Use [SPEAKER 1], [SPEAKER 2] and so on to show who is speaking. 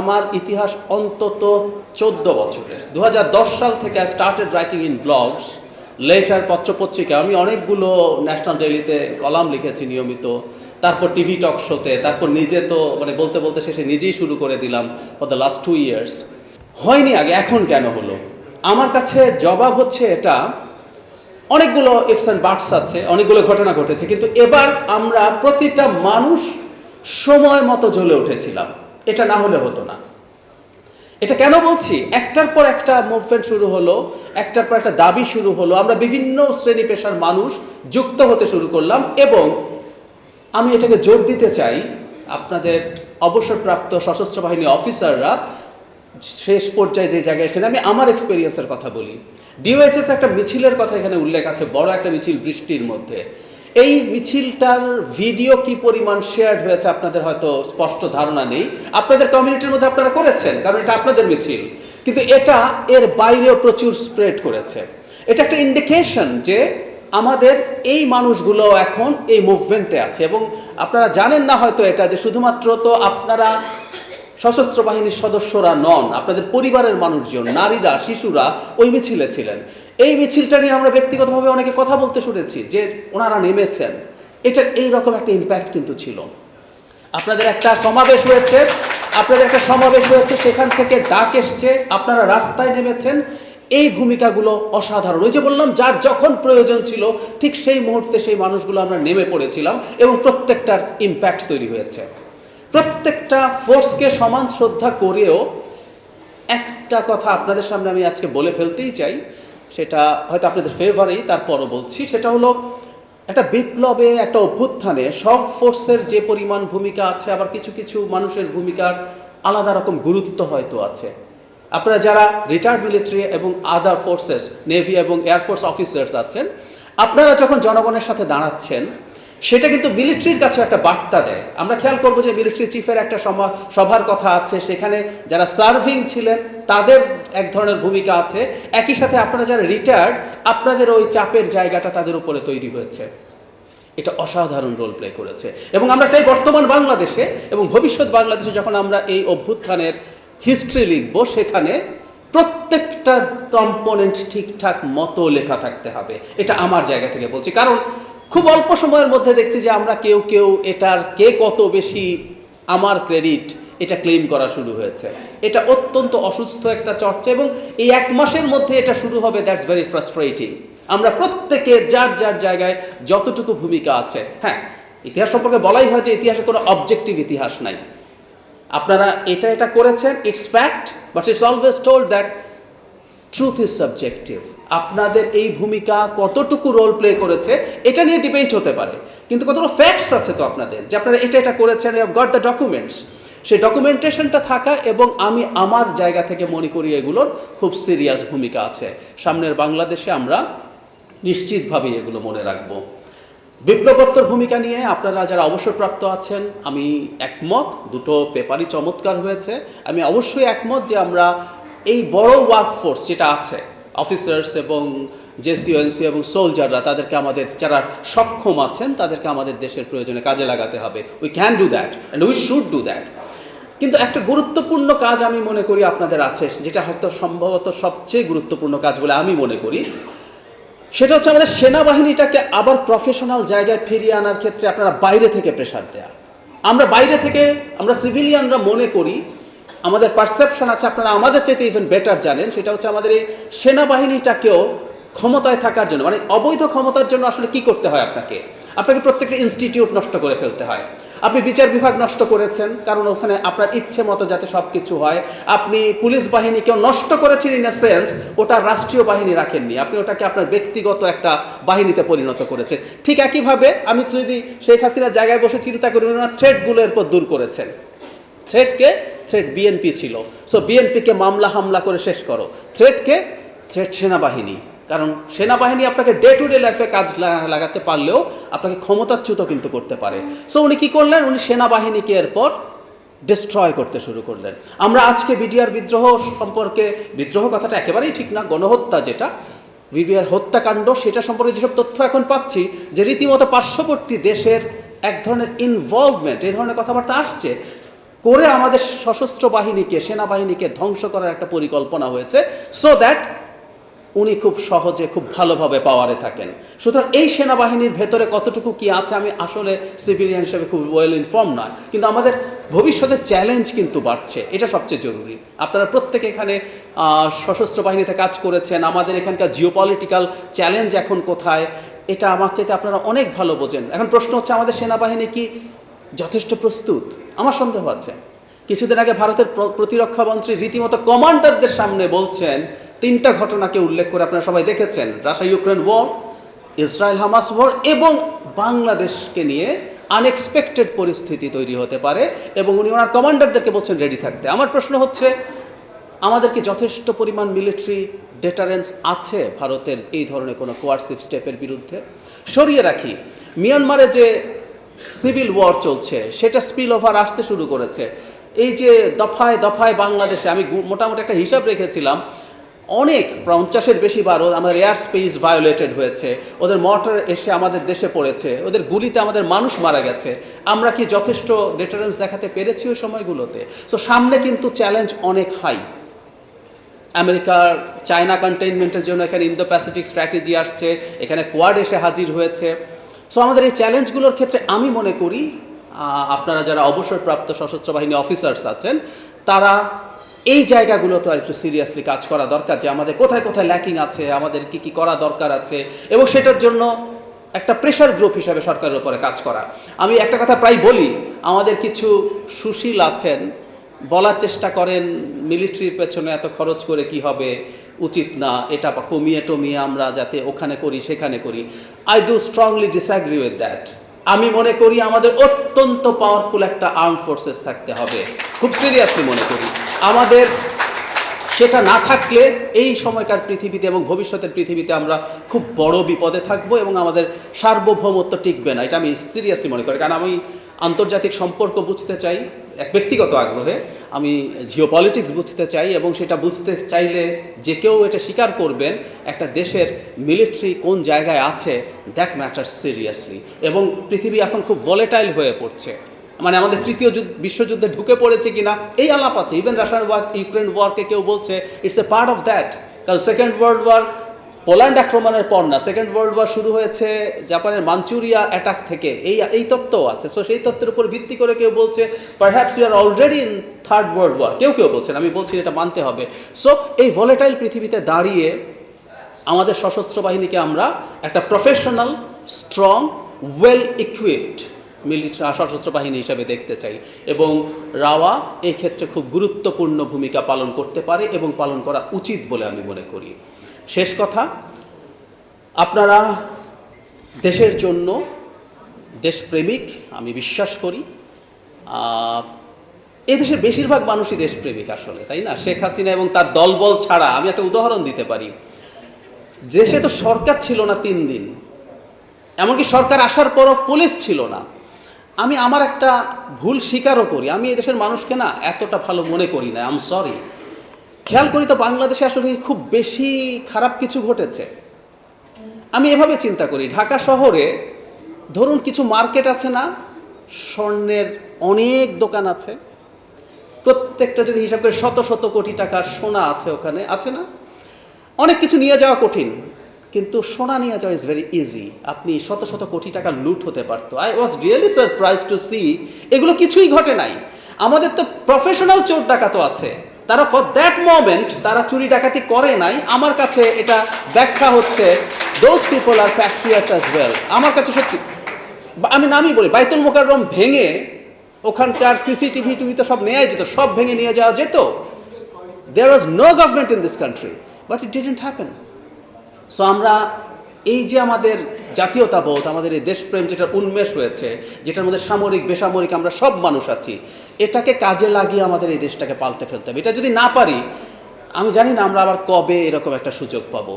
[SPEAKER 1] আমার ইতিহাস অন্তত চোদ্দ বছরের। দুহাজার দশ সাল থেকে I started writing in blogs letter পত্রপত্রিকা। আমি অনেকগুলো ন্যাশনাল ডেইলিতে কলাম লিখেছি নিয়মিত। তারপর টিভি টক শোতে তারপর নিজে তো মানে বলতে বলতে শেষে নিজেই শুরু করে দিলাম for the last two years হয়নি আগে, এখন কেন হলো? আমার কাছে জবাব হচ্ছে এটা, অনেকগুলো ইফস অ্যান্ড বার্টস আছে, অনেকগুলো ঘটনা ঘটেছে, কিন্তু এবার আমরা প্রতিটা মানুষ সময় মতো জ্বলে উঠেছিলাম। এটা না হলে হতো না। এটা কেন বলছি? একটার পর একটা মুভমেন্ট শুরু হলো, একটার পর একটা দাবি শুরু হলো। আমরা বিভিন্ন শ্রেণি পেশার মানুষ যুক্ত হতে শুরু করলাম এবং আমি এটাকে জোর দিতে চাই, আপনাদের অবসরপ্রাপ্ত সশস্ত্র বাহিনী অফিসাররা শেষ পর্যায়ে যে জায়গায় এসেছেন, আমি আমার এক্সপিরিয়েন্সের কথা বলি। ডিওএইচএস একটা মিছিলের কথা এখানে উল্লেখ আছে, বড় একটা মিছিল বৃষ্টির মধ্যে। এই মিছিলটার ভিডিও কি পরিমাণ শেয়ার হয়েছে আপনাদের হয়তো স্পষ্ট ধারণা নেই। আপনাদের কমিউনিটির মধ্যে আপনারা করেছেন, কারণ এটা আপনাদের মিছিল। কিন্তু এটা এর বাইরেও প্রচুর স্প্রেড করেছে। এটা একটা ইন্ডিকেশন যে আমাদের এই মানুষগুলো এখন এই মুভমেন্টে আছে। এবং আপনারা জানেন না হয়তো এটা যে শুধুমাত্র তো আপনারা সশস্ত্র বাহিনীর সদস্যরা নন, আপনাদের পরিবারের মানুষজন, নারীরা, শিশুরা ওই মিছিলে ছিলেন। এই মিছিলটা নিয়ে আমরা ব্যক্তিগতভাবে অনেকে কথা বলতে শুনেছি যে ওনারা নেমেছেন। এটার এই রকম একটা ইম্প্যাক্ট কিন্তু ছিল। আপনাদের একটা সমাবেশ হয়েছে, আপনাদের একটা সমাবেশ হয়েছে, সেখান থেকে ডাক এসছে, আপনারা রাস্তায় নেমেছেন। এই ভূমিকাগুলো অসাধারণ। ওই যে বললাম, যার যখন প্রয়োজন ছিল, ঠিক সেই মুহূর্তে সেই মানুষগুলো আমরা নেমে পড়েছিলাম এবং প্রত্যেকটার ইম্প্যাক্ট তৈরি হয়েছে। প্রত্যেকটা ফোর্সকে সমান শ্রদ্ধা করেও একটা কথা আপনাদের সামনে আমি আজকে বলে ফেলতেই চাই সেটা হয়তো আপনাদের ফেভারেই তারপরও বলছি, সেটা হলো একটা বিপ্লবে, একটা অভ্যুত্থানে সব ফোর্সের যে পরিমাণ ভূমিকা আছে, আবার কিছু কিছু মানুষের ভূমিকার আলাদা রকম গুরুত্ব হয়তো আছে। আপনারা যারা রিটায়ার্ড মিলিটারি এবং আদার ফোর্সেস নেভি এবং এয়ারফোর্স অফিসার্স আছেন, আপনারা যখন জনগণের সাথে দাঁড়াচ্ছেন সেটা কিন্তু মিলিটারির কাছে একটা বার্তা দেয়। আমরা খেয়াল করব যে মিলিটারি চিফের একটা সভার কথা আছে, সেখানে যারা সার্ভিং ছিলেন, তাদের এক ধরনের ভূমিকা আছে। একই সাথে আপনারা যারা রিটায়ার্ড আপনাদের ওই চাপের জায়গাটা তাদের উপরে তৈরি হয়েছে। এটা অসাধারণ রোল প্লে করেছে। এবং আমরা চাই বর্তমান বাংলাদেশে এবং ভবিষ্যৎ বাংলাদেশে যখন আমরা এই অভ্যুত্থানের হিস্ট্রি লিখব, সেখানে প্রত্যেকটা কম্পোনেন্ট ঠিকঠাক মতো লেখা থাকতে হবে। এটা আমার জায়গা থেকে বলছি। কারণ খুব অল্প সময়ের মধ্যে দেখছি যে আমরা কেউ কেউ এটার কে কত বেশি আমার ক্রেডিট এটা ক্লেম করা শুরু হয়েছে। এটা অত্যন্ত অসুস্থ একটা চর্চা এবং এই এক মাসের মধ্যে এটা শুরু হবে দ্যাটস ভেরি ফ্রাস্ট্রেটিং আমরা প্রত্যেকের যার যার জায়গায় যতটুকু ভূমিকা আছে হ্যাঁ ইতিহাস সম্পর্কে বলাই হয় যে ইতিহাসে কোনো অবজেক্টিভ ইতিহাস নাই। আপনারা এটা এটা করেছেন it's fact but it's always told that truth is subjective আপনাদের এই ভূমিকা কতটুকু রোল প্লে করেছে, এটা নিয়ে ডিবেট হতে পারে। কিন্তু কতগুলো ফ্যাক্টস আছে তো আপনাদের, যে আপনারা এটা এটা করেছেন ইউ গট দ্য ডকুমেন্টস সেই ডকুমেন্টেশনটা থাকা এবং আমি আমার জায়গা থেকে মনে করি এগুলোর খুব সিরিয়াস ভূমিকা আছে। সামনের বাংলাদেশে আমরা নিশ্চিতভাবেই এগুলো মনে রাখব। বিপ্লবোত্তর ভূমিকা নিয়ে আপনারা যারা অবসরপ্রাপ্ত আছেন, আমি একমত, দুটো পেপারই চমৎকার হয়েছে। আমি অবশ্যই একমত যে আমরা এই বড় ওয়ার্কফোর্স যেটা আছে অফিসার্স এবং জেসিওএনসি এবং সোলজাররা তাদেরকে আমাদের, যারা সক্ষম আছেন, তাদেরকে আমাদের দেশের প্রয়োজনে কাজে লাগাতে হবে। We can do that and we should do that কিন্তু একটা গুরুত্বপূর্ণ কাজ আমি মনে করি আপনাদের আছে, যেটা হয়তো সম্ভবত সবচেয়ে গুরুত্বপূর্ণ কাজ বলে আমি মনে করি। সেটা হচ্ছে আমাদের সেনাবাহিনীটাকে আবার প্রফেশনাল জায়গায় ফিরিয়ে আনার ক্ষেত্রে আপনারা বাইরে থেকে প্রেশার দেয়া। আমরা বাইরে থেকে, আমরা সিভিলিয়ানরা মনে করি আমাদের পারসেপশন আছে, আপনারা আমাদের চাইতে ইভেন বেটার জানেন, সেটা হচ্ছে আমাদের এই সেনাবাহিনীটাকেও ক্ষমতায় থাকার জন্য মানে অবৈধ ক্ষমতার জন্য আসলে কি করতে হয় আপনাকে? আপনাকে প্রত্যেকটা ইনস্টিটিউট নষ্ট করে ফেলতে হয়। আপনি বিচার বিভাগ নষ্ট করেছেন, কারণ ওখানে আপনার ইচ্ছে মতো যাতে সব কিছু হয়। আপনি পুলিশ বাহিনীকেও নষ্ট করেছেন ইন এ সেন্স ওটা রাষ্ট্রীয় বাহিনী রাখেননি। আপনি ওটাকে আপনার ব্যক্তিগত একটা বাহিনীতে পরিণত করেছেন। ঠিক একইভাবে আমি যদি শেখ হাসিনার জায়গায় বসে চিন্তা করি ওনার থ্রেটগুলো এরপর দূর করেছেন। থ্রেটকে থ্রেট বিএনপি ছিল। সো বিএনপিকে মামলা হামলা করে শেষ করো। থ্রেটকে থ্রেট সেনাবাহিনী। কারণ সেনাবাহিনী আপনাকে ডে টু ডে লাইফে কাজ লাগাতে পারলেও আপনাকে ক্ষমতাচ্যুত কিন্তু করতে পারে। সো উনি কি করলেন? উনি সেনাবাহিনীকে এরপর ডিস্ট্রয় করতে শুরু করলেন। আমরা আজকে বিডিআর বিদ্রোহ সম্পর্কে, বিদ্রোহ কথাটা একেবারেই ঠিক না, গণহত্যা যেটা, বিবিআর হত্যাকাণ্ড, সেটা সম্পর্কে যেসব তথ্য এখন পাচ্ছি, যে রীতিমতো পার্শ্ববর্তী দেশের এক ধরনের ইনভলভমেন্ট এই ধরনের কথাবার্তা আসছে করে আমাদের সশস্ত্র বাহিনীকে, সেনাবাহিনীকে ধ্বংস করার একটা পরিকল্পনা হয়েছে সো দ্যাট উনি খুব সহজে, খুব ভালোভাবে পাওয়ারে থাকেন। সুতরাং এই সেনাবাহিনীর ভেতরে কতটুকু কি আছে, আমি আসলে সিভিলিয়ান হিসেবে খুব ওয়েল ইনফর্ম নয়। কিন্তু আমাদের ভবিষ্যতে চ্যালেঞ্জ কিন্তু বাড়ছে, এটা সবচেয়ে জরুরি। আপনারা প্রত্যেকে এখানে সশস্ত্র বাহিনীতে কাজ করেছেন, আমাদের এখানকার জিওপলিটিক্যাল চ্যালেঞ্জ এখন কোথায়, এটা আমার চাইতে আপনারা অনেক ভালো বোঝেন। এখন প্রশ্ন হচ্ছে, আমাদের সেনাবাহিনী কি যথেষ্ট প্রস্তুত। আমার সন্দেহ আছে। কিছুদিন আগে ভারতের প্র- প্রতিরক্ষা মন্ত্রী রীতিমতো কমান্ডারদের সামনে বলছেন, তিনটা ঘটনাকে উল্লেখ করে আপনারা সবাই দেখেছেন Russia Ukraine war Israel Hamas war এবং বাংলাদেশকে নিয়ে আনএক্সপেক্টেড পরিস্থিতি তৈরি হতে পারে এবং উনি ওনার কমান্ডারদেরকে বলছেন রেডি থাকতে। আমার প্রশ্ন হচ্ছে, আমাদের কি যথেষ্ট পরিমাণ মিলিটারি ডেটারেন্স আছে ভারতের এই ধরনের কোনো কোয়ার্সিভ স্টেপের বিরুদ্ধে? সরিয়ে রাখি, মিয়ানমারে যে সিভিল ওয়ার চলছে, সেটা স্পিল ওভার আসতে শুরু করেছে। এই যে দফায় দফায় বাংলাদেশে, আমি মোটামুটি একটা হিসাব রেখেছিলাম, অনেক পঞ্চাশের বেশি বার আমাদের এয়ার স্পেস ভায়োলেটেড হয়েছে, ওদের মটর এসে আমাদের দেশে পড়েছে, ওদের গুলিতে আমাদের মানুষ মারা গেছে। আমরা কি যথেষ্ট ডেটারেন্স দেখাতে পেরেছি ওই সময়গুলোতে? সো সামনে কিন্তু চ্যালেঞ্জ অনেক হাই আমেরিকার চায়না কন্টেইনমেন্টের জন্য এখানে ইন্দো প্যাসিফিক স্ট্র্যাটেজি আসছে, এখানে কোয়াড এসে হাজির হয়েছে। সো আমাদের এই চ্যালেঞ্জগুলোর ক্ষেত্রে আমি মনে করি আপনারা যারা অবসরপ্রাপ্ত সশস্ত্র বাহিনী অফিসার্স আছেন, তারা এই জায়গাগুলোতে আর একটু সিরিয়াসলি কাজ করা দরকার যে আমাদের কোথায় কোথায় ল্যাকিং আছে, আমাদের কি কি করা দরকার আছে, এবং সেটার জন্য একটা প্রেশার গ্রুপ হিসাবে সরকারের উপরে কাজ করা। আমি একটা কথা প্রায় বলি, আমাদের কিছু সুশীল আছেন, বলার চেষ্টা করেন মিলিটারির পেছনে এত খরচ করে কি হবে উচিত না, এটা বা কমিয়ে টমিয়ে আমরা যাতে ওখানে করি, সেখানে করি। I do strongly disagree with that আমি মনে করি আমাদের অত্যন্ত পাওয়ারফুল একটা আর্ম ফোর্সেস থাকতে হবে। খুব সিরিয়াসলি মনে করি। আমাদের সেটা না থাকলে এই সময়কার পৃথিবীতে এবং ভবিষ্যতের পৃথিবীতে আমরা খুব বড় বিপদে থাকব এবং আমাদের সার্বভৌমত্ব টিকবে না। এটা আমি সিরিয়াসলি মনে করি। কারণ আমি আন্তর্জাতিক সম্পর্ক বুঝতে চাই, এক ব্যক্তিগত আগ্রহে, আমি জিও পলিটিক্স বুঝতে চাই এবং সেটা বুঝতে চাইলে যে কেউ এটা স্বীকার করবেন, একটা দেশের মিলিটারি কোন জায়গায় আছে দ্যাট ম্যাটার সিরিয়াসলি এবং পৃথিবী এখন খুব ভলেটাইল হয়ে পড়ছে। মানে আমাদের তৃতীয় যুদ্ধ, বিশ্বযুদ্ধে ঢুকে পড়েছে কিনা, এই আলাপ আছে। ইভেন রাশিয়ার ওয়ার ইউক্রেন ওয়ারকে কেউ বলছে it's a part of that কারণ সেকেন্ড ওয়ার্ল্ড ওয়ার পোল্যান্ড আক্রমণের পর না সেকেন্ড ওয়ার্ল্ড ওয়ার শুরু হয়েছে জাপানের মাঞ্চুরিয়া অ্যাটাক থেকে। এই এই তত্ত্বও আছে। সো সেই তত্ত্বের উপর ভিত্তি করে কেউ বলছে perhaps you are already in third world war কেউ কেউ বলছেন, আমি বলছি এটা মানতে হবে। সো এই ভলেটাইল পৃথিবীতে দাঁড়িয়ে আমাদের সশস্ত্র বাহিনীকে আমরা একটা professional strong well equipped military সশস্ত্র বাহিনী হিসাবে দেখতে চাই। এবং রাওয়া এই ক্ষেত্রে খুব গুরুত্বপূর্ণ ভূমিকা পালন করতে পারে এবং পালন করা উচিত বলে আমি মনে করি। শেষ কথা, আপনারা দেশের জন্য দেশপ্রেমিক, আমি বিশ্বাস করি। এ এদেশের বেশিরভাগ মানুষই দেশপ্রেমিক আসলে, তাই না? শেখ হাসিনা এবং তার দলবল ছাড়া আমি একটা উদাহরণ দিতে পারি। দেশে তো সরকার ছিল না তিন দিন, এমনকি সরকার আসার পরও পুলিশ ছিল না। আমি আমার একটা ভুল স্বীকারও করি। আমি এদেশের মানুষকে না এতটা ভালো মনে করি না আম সরি খেয়াল করি তো বাংলাদেশে আসলে খুব বেশি খারাপ কিছু ঘটেছে। আমি এভাবে চিন্তা করি, ঢাকা শহরে ধরুন কিছু মার্কেট আছে না, স্বর্ণের অনেক দোকান আছে, প্রত্যেকটা যদি হিসাব করে শত শত কোটি টাকার সোনা আছে ওখানে, আছে না? অনেক কিছু নিয়ে যাওয়া কঠিন, কিন্তু সোনা নিয়ে যাওয়া ইজ ভেরি ইজি আপনি শত শত কোটি টাকা লুট হতে পারতো। I was really surprise to see এগুলো কিছুই ঘটে নাই। আমাদের তো প্রফেশনাল চোর ডাকাতও আছে। তারা ফর দ্যাট মোমেন্ট তারা চুরি ডাকাতি করে নাই। আমার কাছে এটা ব্যাখ্যা হচ্ছে those people are victorious as well আমার কাছে সত্যি, আমি নামই বলি, বাইতুল মোকাররম ভেঙে ওখানকার সিসিটিভি টিভি তো সব নেওয়াই যেত, সব ভেঙে নিয়ে যাওয়া যেত। There was no government in this country but it didn't happen so আমরা এই যে আমাদের জাতীয়তাবোধ, আমাদের এই দেশপ্রেম যেটার উন্মেষ হয়েছে, যেটার মধ্যে সামরিক, বেসামরিক আমরা সব মানুষ আছি, এটাকে কাজে লাগিয়ে আমাদের এই দেশটাকে পাল্টে ফেলতে হবে। এটা যদি না পারি, আমি জানি না আমরা আবার কবে এরকম একটা সুযোগ পাবো।